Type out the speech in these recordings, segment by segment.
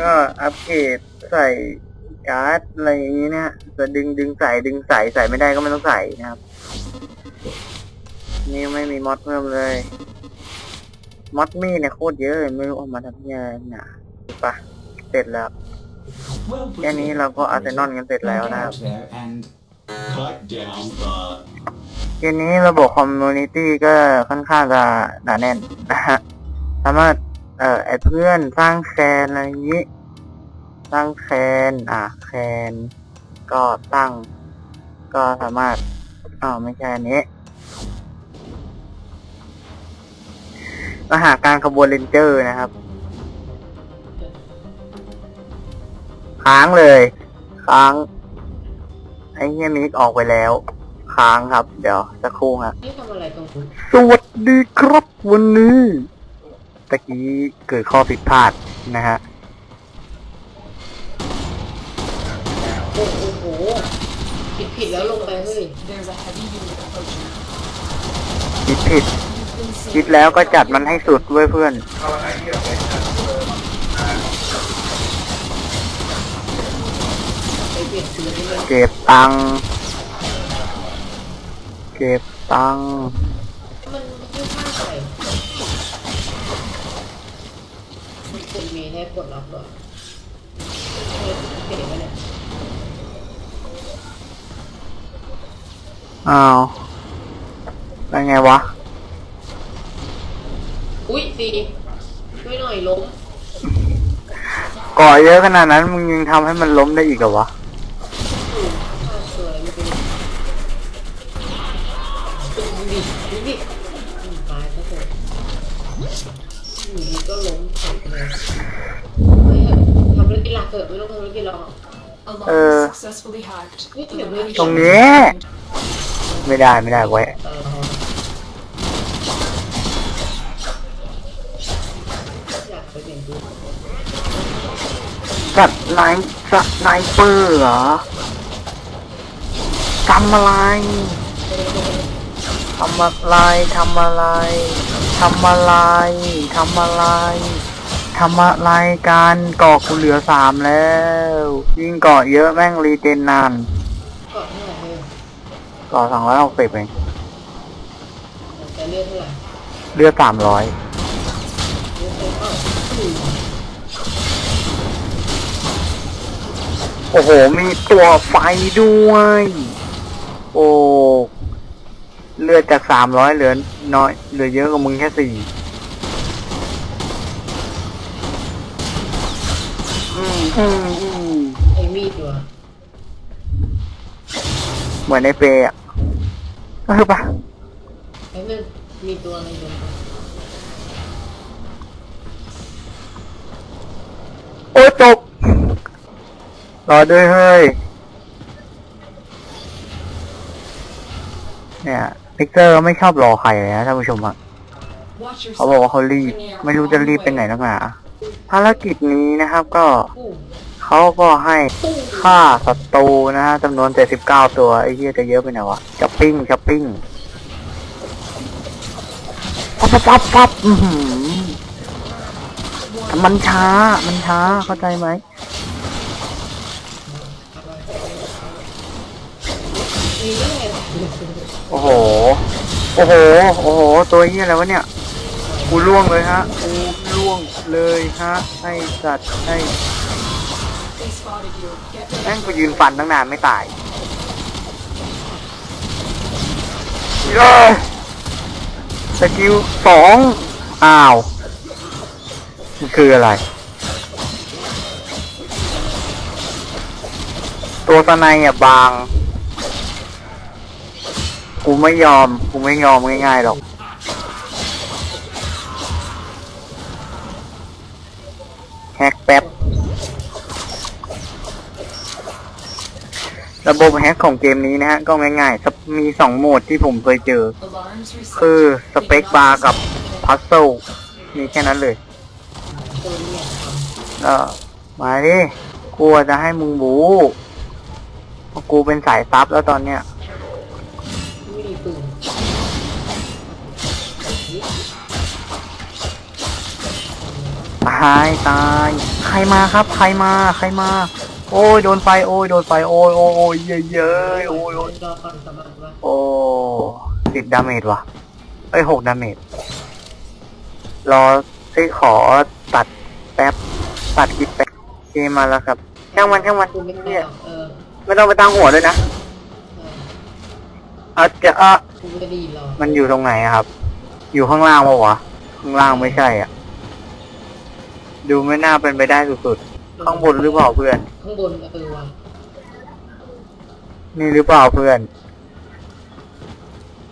ก็อัปเกรดใส่การ์ดอะไรอย่างนี้นี่ยจะดึงดึงใส่ดึงใส่ใส่ไม่ได้ก็ไม่ต้องใส่นะครับ นี่ไม่มีมอดเพิ่มเลยมอดมี่เนี่ยโคตรเยอะเลยไม่รู้เอามาทำยังไงนะไปะเสร็จแล้วแค่นี้เราก็อาร์เซนอลกันเสร็จแล้วนะครับเกมนี้ระบบคอมมูนิตี้ก็ค่อนข้างจะหนาแน่นนะฮะสามารถ เอ่อแอดเพื่อนสร้างแคนอะไรอย่างนี้ สร้างแคนอะแคนก็ตั้ง ก็สามารถอ้าวไม่ใช่อันนี้มาหาการขบวนเรนเจอร์นะครับ ค้างเลย ค้าง ไอ้เฮียมิกออกไปแล้ว ค้างครับ เดี๋ยวสักครู่ฮะนี่ทำอะไรตรงนี้สวัสดีครับวันนี้ ตะกี้เกิดข้อผิดพลาดนะฮะโอ้โหผิดผิดแล้วลงไปเฮ้ย There's a heavy unit approaching. คิดผิด You've been คิด saved. แล้วก็จัดมันให้สุดด้วยเพื่อน ไปเปลี่ยนสีนี่เลยเก็บตังค์เก็บตังค์ กดมีให้กดล็อกด้วยเออเก๋ไปเนี่ยอ้าวเป็นไงวะ อุ้ยสีช่วยหน่อยล้ม ก่อเยอะขนาดนั้นมึงยังทำให้มันล้มได้อีกเหรอวะ หลักเกิดไม่ต้องทำธุรกิจหรอก Alarm Uh, successfully hacked. we The can really location ตรงนี้ไม่ได้ไม่ได้ไว้ เอออยากไปเปลี่ยนตัวสัตว์ไนสไนเปอร์เหรอทำอะไรทำอะไรทำอะไรทำอะไรทำอะไร ทำอะไรกันเกาะกูเหลือสามแล้ว ยิ่งเกาะเยอะแม่งรีเจนนานเกาะเท่าไหร่เฮ้ยเกาะสองร้อยหกสิบเองแต่เลือเท่าไหร่เลือดสามร้อยเลือกเท่าไหร่อืมโอ้โห มีตัวไฟด้วย โอ้ เลือดจากสามร้อยเหลือน้อย เหลือเยอะกว่ามึงแค่สี่ อืมอืมอืมไอ้มีดตัวเหมือนในเปย์อะเออปะไอ้นึงมีตัวอะไรอยู่โอ้ยตกรอด้วยเฮ้ย เนี่ยพิกเซอร์ไม่ชอบรอใครเลยนะท่านผู้ชมอะ Watch เขาบอก yourself. ว่าเขารีบ ไม่รู้จะรีบเป็นไหนนักหนา ภารกิจนี้นะครับก็อู้เขาก็ให้ตู้ฆ่าศัตรูนะฮะจำนวน 79 ตัว ไอ้เหี้ยจะเยอะไปไหนวะช้อปปิ้งช้อปปิ้งปั๊บปั๊บปั๊บปั๊บอื้อหือมันช้า มันช้า เข้าใจไหมมีเรื่องอะไรโอ้โห โอ้โห โอ้โห ตัวเหี้ยอะไรวะเนี่ย กูล่วงเลยฮะกูล่วงเลยฮะให้สัตว์ให้แม่งกูยืนฟันตั้งนานไม่ตายเย้สกิลสองอ้าวมันคืออะไร ตัวสไนอะบาง กูไม่ยอม กูไม่ยอมง่ายๆหรอก ฮกแป๊บ ระบบแฮกของเกมนี้นะฮะ ก็ง่ายๆ มีสองโหมดที่ผมเคยเจอ คือสเปคบาร์กับพัซเซิลมีแค่นั้นเลยตัวเออมาดิกูจะให้มึงบูเพราะกูเป็นสายซับแล้วตอนเนี้ย ตายตาย ใครมาครับ ใครมา ใครมา โอ้ยโดนไฟโอ้ยโดนไฟโอ้ยโอ้ยโอ้ยเยอะเยอะโอ้ยโอ้ยรอก่อนสบายว่าโอ้สิบดาเมจว่ะเอ้ยหกดาเมจรอซิขอตัดแป๊บตัดคลิปแป๊บเคมาแล้วครับช่างมันช่างมันคุณไม่เนี่ยเออไม่ต้องไปตั้งหัวด้วยนะเออเอาจะอะคุณไม่ได้ยินหรอมันอยู่ตรงไหนครับ อยู่ข้างล่างปะวะข้างล่างไม่ใช่อะ ดูไม่น่าเป็นไปได้สุดๆข้างบนหรือเปล่าเพื่อน ข้างบนเออว่ะนี่หรือเปล่าเพื่อน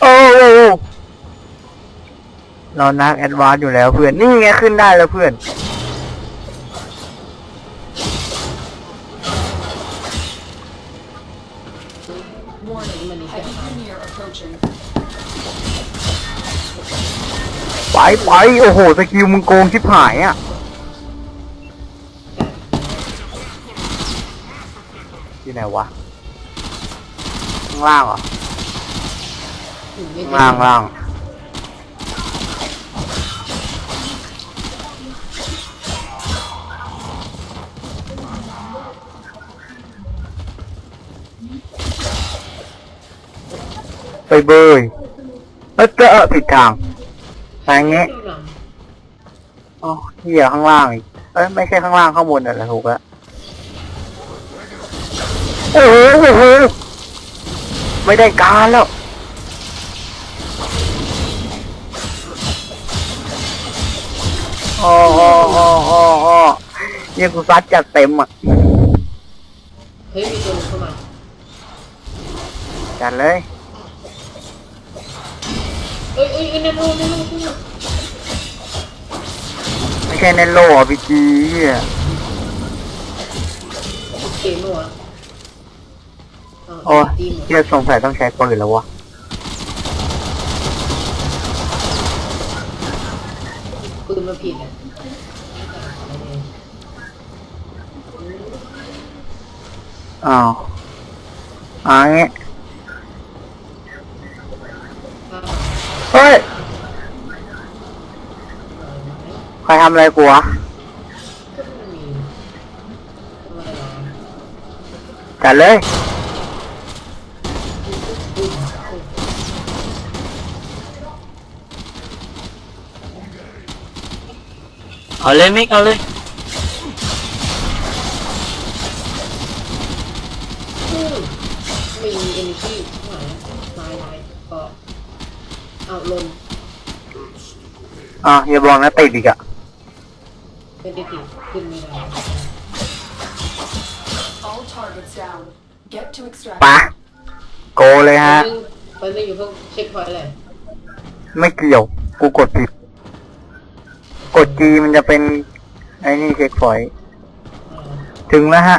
โอ้โอ้โอ้เรานักแอดวานซ์อยู่แล้วเพื่อน นี่ไงขึ้นได้แล้วเพื่อน Warning. Many Heavy things. Premier approaching. ไปไปโอ้โหสกิลมึงโกงชิบหายอะ ไหนวะข้างล่างเหรอคุณไม่ข้างได้ล่างล่างไปเบยเอ้ยเจอผิดทางทางนี้ ข้างหลังอ๋อเหี้ยข้างล่างอีกเอ้ยไม่ใช่ข้างล่างข้างบนน่ะแหละถูกแล้ว โอ้โหโอ้โหไม่ได้การแล้วอ๋ออ๋ออ๋ออ๋ออ๋อเนี่ยกูซัดจัดเต็มอะเฮ้ยมีตัวหนึงเข้ามาจัดเลยเอ้ยเอ้ยเอ้ยนั่นโน่นนั่นโน่นนั่นโน่นไม่ใช่เนโลอะพี่จีเหี้ยเกมเหรอวะ โอ้ยตีหมดเหี้ยสงสัยต้องใช้ปืนแล้ววะปืนมาผิดอะอ้าวเอ่างี้เฮ้ย ใครทำอะไรกูวะก็ไม่มีอะไรหรอจัดเลย เอาเลยมิกเอาเลยอืมมีเอเนจีหายตายตายก็เอาลงอะอย่าบอกนะติดอีกอะเป็นติดขึ้นไม่ได้ All targets down. Get to ปะ extraction. โกเลยฮะ ไปไม่อยู่เพิ่งเช็คพอยต์เลยไม่เกี่ยว กูกดผิด กดจีมันจะเป็น ไอ้นี่เช็คพอยต์อ่าถึงแล้วฮะ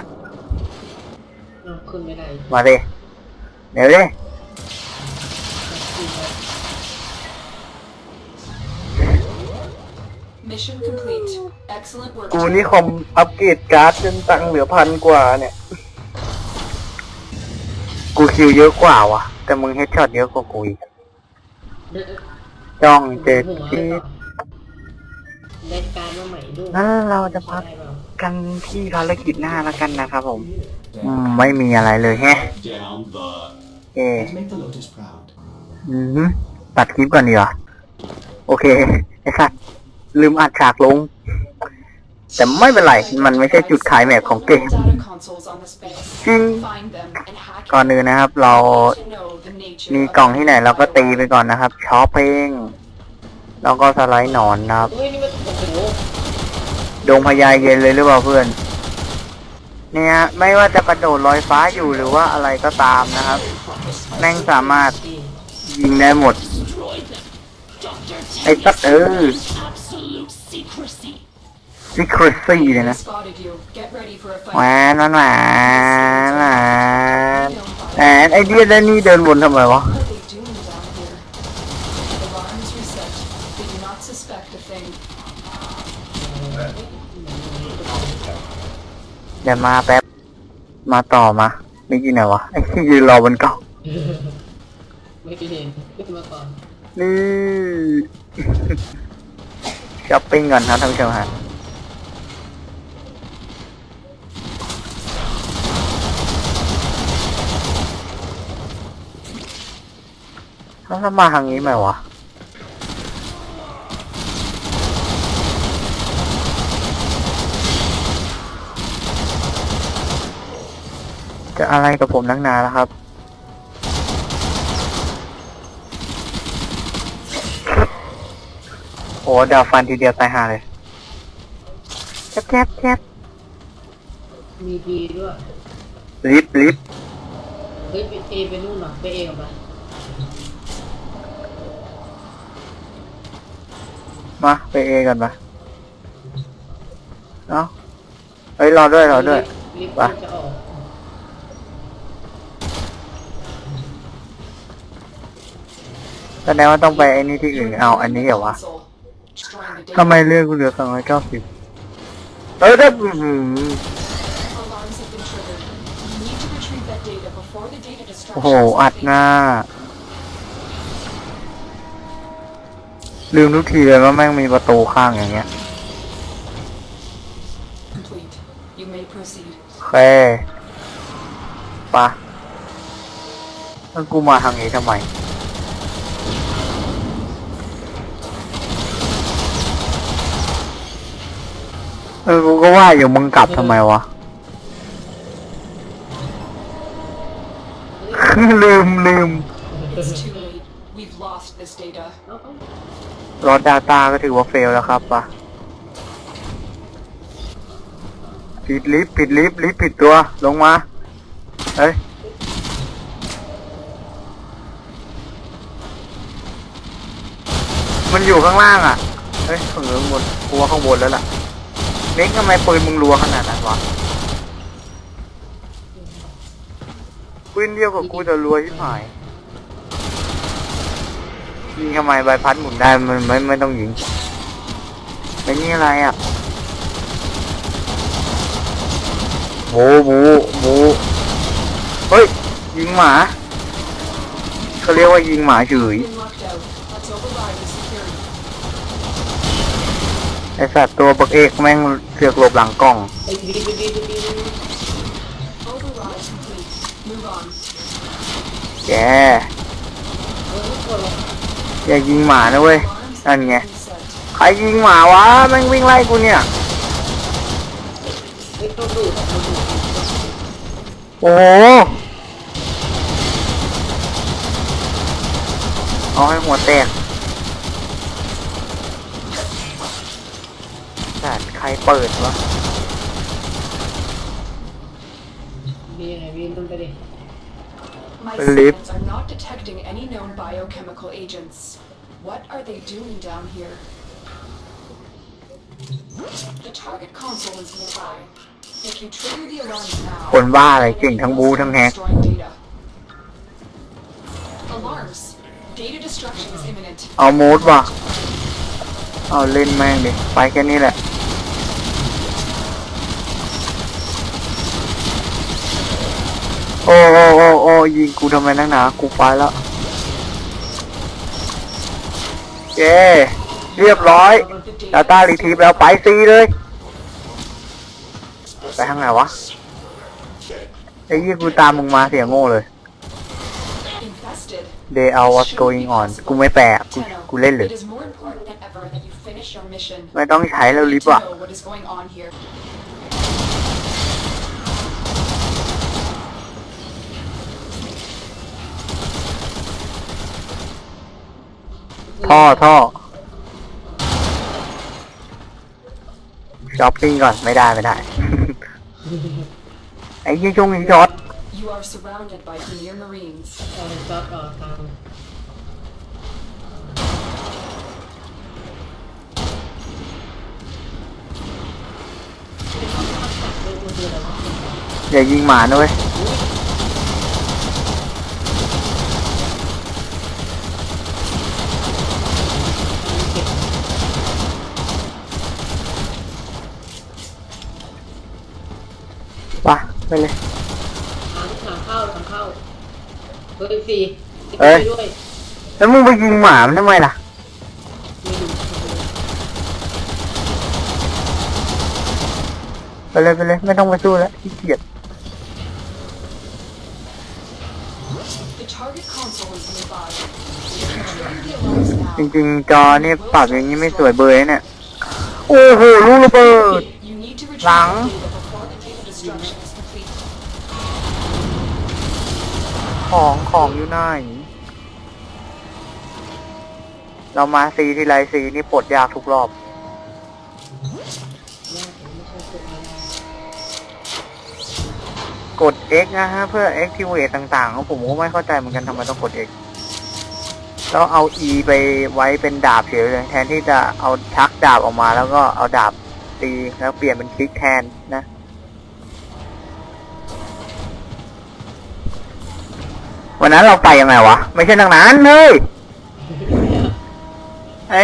เอาขึ้นไม่ได้มาดิเดี๋ยวดิขึ้นไม่ได้ Mission complete. Excellent work. กูนี่คอมอัปเกรดการ์ดจนตังค์เหลือพันกว่าเนี่ยกู คิวเยอะกว่าวะแต่มึงเฮดช็อตเยอะกว่ากูอีกจ้องเจ็ดหัวชีดเล่นการมาใหม่ด้วยงั้นเราจะพักได้เปล่ากันที่ภารกิจหน้าแล้วกันนะครับผม อืมไม่มีอะไรเลยแฮะ Down the. เอ Let's make the Lotus proud. อือหือตัดคลิปก่อนดีกว่าโอเคไอ้สัสลืมอัดฉากลง แต่ไม่เป็นไร มันไม่ใช่จุดขายแมปของเกม Data consoles on the space. จริง Find them and hack ก่อนอื่นนะครับ เรา to know the nature มี of กล่องที่ไหนเราก็ตีไปก่อนนะครับช้อปปิ้งแล้วก็สไลด์หนอนนะครับเฮ้ยนี่มันโอ้โหดงพญาเย็นเลยหรือเปล่าเพื่อน เนี่ยไม่ว่าจะกระโดดลอยฟ้าอยู่หรือว่าอะไรก็ตามนะครับ แม่งสามารถดียิงได้หมด ไอ้สัตว์เออ secrecy เลยนะ Spotted you. Get ready for a แหว fight. นแหวนแหวนแหวนแหวนไอเดียด้านนี่เดินวนทำไมวะ What are they doing down here? Alarms reset. They do not suspect a thing. เดี๋ยวมาแป๊บ มาต่อมาไม่กินไหนวะไอ้ที่ยืนรอบนเกาะไม่ได้เห็นขึ้นมาก่อนนี่ช้อปปิ้งก่อนครับท่านผู้ชมฮะ แล้วถ้ามาทางนี้ไหมวะจะอะไรกับผมนักหนาแล้วครับ โอ้ดาวฟันทีเดียวตายห่าเลยแคบแคบแคบมีดีด้วยลิฟต์ลิฟต์เฮ้ยไปเอไปนู่นเหรอไปเอกับไป มาไปเอกันปะเนาะเฮ้ยรอด้วยรอด้วย ลิฟต์ไปมันจะออกแสดงว่าต้องไปไอ้นี่ที่อื่นเอาอันนี้เหรอวะ Console. Destroying the ทำไมเลือกกูเหลือสองร้อยเก้าสิบเออได้อื้อหือ Alarms have been triggered. You need to retrieve that data before the data โอ้โห destruction. อัดหน้า ลืมทุกทีเลยว่าแม่งมีประตูข้างอย่างเงี้ย complete. You may proceed. โอเคปะแล้วกูมาทางนี้ทำไม เออ กูก็ว่าอยู่มึงกลับทำไมวะ ลืมลืม It's too late. We've lost this data. รอดดาตาก็ถือว่าเฟลแล้วครับปะปิดลิฟต์ปิดลิฟต์ลิฟต์ปิดตัวลงมา เฮ้ย มันอยู่ข้างล่างอะ เฮ้ยข้างบนกูว่าข้างบนแล้วล่ะเน็กทำไมปืนมึงรัวขนาดนั้นวะปืนเดียวกับกูแต่รัวที่หาย ยิงทำไมใบพัดหมุนได้มันไม่ไม่ต้องยิงเป็นนี่อะไรอะบโบโบเฮ้ย ยิงหมาเขาเรียกว่ายิงหมาเฉยไอสัตว์ตัวบักเอกแม่งเสือกหลบหลังกล้องไอ้ อย่ายิงหมานะเว้ยนั่นไงใครยิงหมาวะแม่งวิ่งไล่กูเนี่ยโอ้โหเอาให้หัวแตกสัตว์ใครเปิดวะดียังไงวีต้องไปดิ My Lift. scans are not detecting any known biochemical agents. What are they doing down here? The target console is nearby. If you trigger the alarms now, คนบ้าอะไรเก่งทั้งบูทั้งแฮก destroying data. Alarms. Data destruction is imminent. เอามูดว่ะ เอาเล่นแม่งดิ ไปแค่นี้แหละ โอ้โอ้โอ้โอ้ยิงกูทำไมนักหนา กูไปแล้วเย้เรียบร้อย The ดาต้ารีทีฟแล้วไปซีเลย ไปทางไหนวะ ไอ้ยี่กูตามมึงมาเสียโง่เลย infested. They are what's going on กูไม่แปลกกู Tenno, กูเล่นเลย It is more important than ever that you finish your mission. ไม่ต้องใช้แล้วลิฟต์ To อะ know what is going on here. ท่อท่อช้อปปิ้งก่อน ไม่ได้ไม่ได้ ไอ้ยี่ชงยิงช็อต You are surrounded by Demir Marines. เอาเป็นซับเอาทางอย่ายิงหมานะเว้ย ไปไปเลยทางทางเข้าทางเข้าเบอร์สี่เอ้ย ด้วยแล้วมึงไปยิงหมามันทำไมล่ะไม่ดูไปเลยไปเลยไม่ต้องไปสู้แล้วขี้เกียจ The target console is nearby. Trigger the alarms จ now. ริงๆ จอนี่ปรับอย่างนี้ไม่สวยเบยเนี่ย โอ้โหลูกระเบิด You need to retrieve Lang. the data ของของอยู่ไหนเรามาซีทีไรซีนี่ปลดยากทุกรอบกแต่ไม่ใช่คนไม่ได้กด X นะฮะ เพื่อ activate ต่างๆ ผมก็ไม่เข้าใจเหมือนกันทำไมต้องกด X แล้วเอา E ไปไว้เป็นดาบเฉยเลยแทนที่จะเอาชักดาบออกมาแล้วก็เอาดาบตีแล้วเปลี่ยนเป็นคลิกแทนนะ วันนั้นเราไปยังไงวะ ไม่ใช่ทางนั้นเฮ้ยไอ้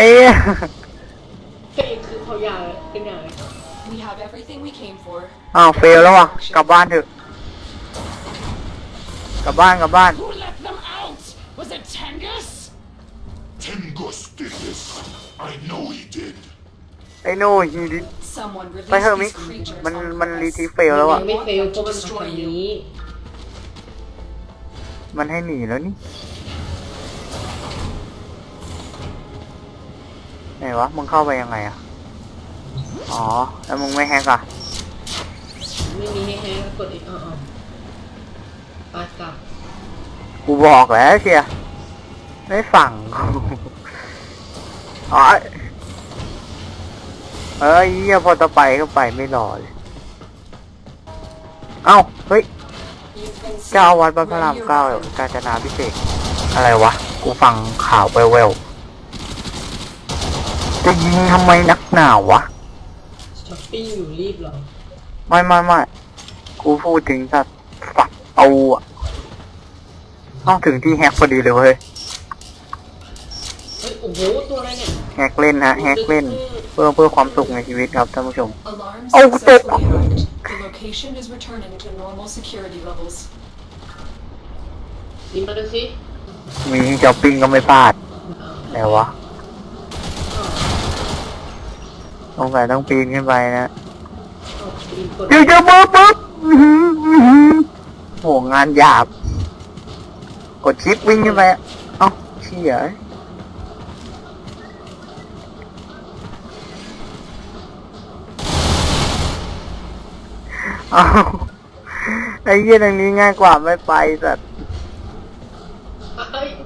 เฮ้ยคือเขายาวเป็นอย่างไร We have everything we came for. อ้าวเฟลแล้ววะกลับบ้านเถอะกลับบ้านกลับบ้าน Who let them out? Was it Tengus? Tengus did this. I know he did. ไอ้โน่ฮีดิ Someone ไปเถอะ release มิ these creatures มัน on มันรี purpose. ทีเฟลแล้วยัอะงไม่เฟลเพราะมันทำแบบนี้ มันให้หนีแล้วนี่ไหนวะ มึงเข้าไปยังไงอะอ๋อ แล้วมึงไม่แฮกอะไม่มีให้แฮงกดอีกอ๋ออ๋อปาดกลับกูบอกแล้วเชียร์ไม่ฟังอ๋อเอ้ยเหี้ยพอจะไปก็ไปไม่รอเลย เอ้า เฮ้ย You've been เจ้า saved. อาวัดพระพระราม Ready เก้า your weapon. กาญจนาพิเศษกอะไรวะ กูฟังข่าวแววๆจะยิงทำไมนักหนาวะช้อปปิ้งอยู่รีบเหรอไม่ไม่ไม่กูพูดถึงสัตว์ฝักเอาอะต้องถึงที่แฮกพอดีเลยเว้ยเฮ้ยโอ้โหตัวอะไรเนี่ยแฮกเล่นฮะแฮกเล่น เพื่อเพื่อความสุขในชีวิตครับท่านผู้ชม Alarm Oh, successfully hacked. The location is returning to normal security levels. ดีมาดูสิมีช้อปปิ้งก็ไม่พลาดไหนวะอ๋อสงสัยต้องปีนขึ้นไปนะเอาปีนกดเดี๋ยวจะมาปุ๊บอื้อหืออื้อหือโหงานหยาบ กดชิปวิ่งขึ้นไปอะเอ้าเชี่ยเอ้ยเอาไอ้เหี้ยทางนี้ง่ายกว่าไม่ไปสัตว์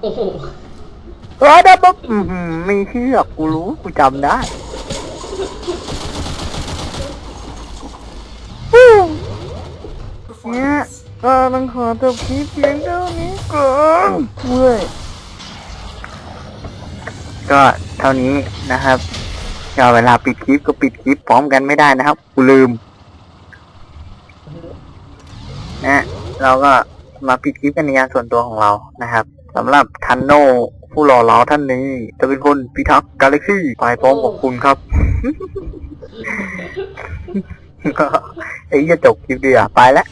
อ้โอ้โหเออได้ปุ๊บอื้อหือไม่เชื่อกูรู้กูจำได้ฮู้เนี่ยก็ต้องขอจบคลิปเพียงเท่านี้ก่อนเว้ยก็เท่านี้นะครับก็เวลาปิดคลิปก็ปิดคลิปพร้อมกันไม่ได้นะครับกูลืม นะเราก็มาปิดคลิปกันในงานส่วนตัวของเรานะครับ สำหรับทันโนผู้หล่อเหลาท่านนี้ จะเป็นคนพิทักษ์กาแล็กซี่ไปพร้อมกับคุณครับ ไอ้จะจบคลิปดีอะไปแล้ว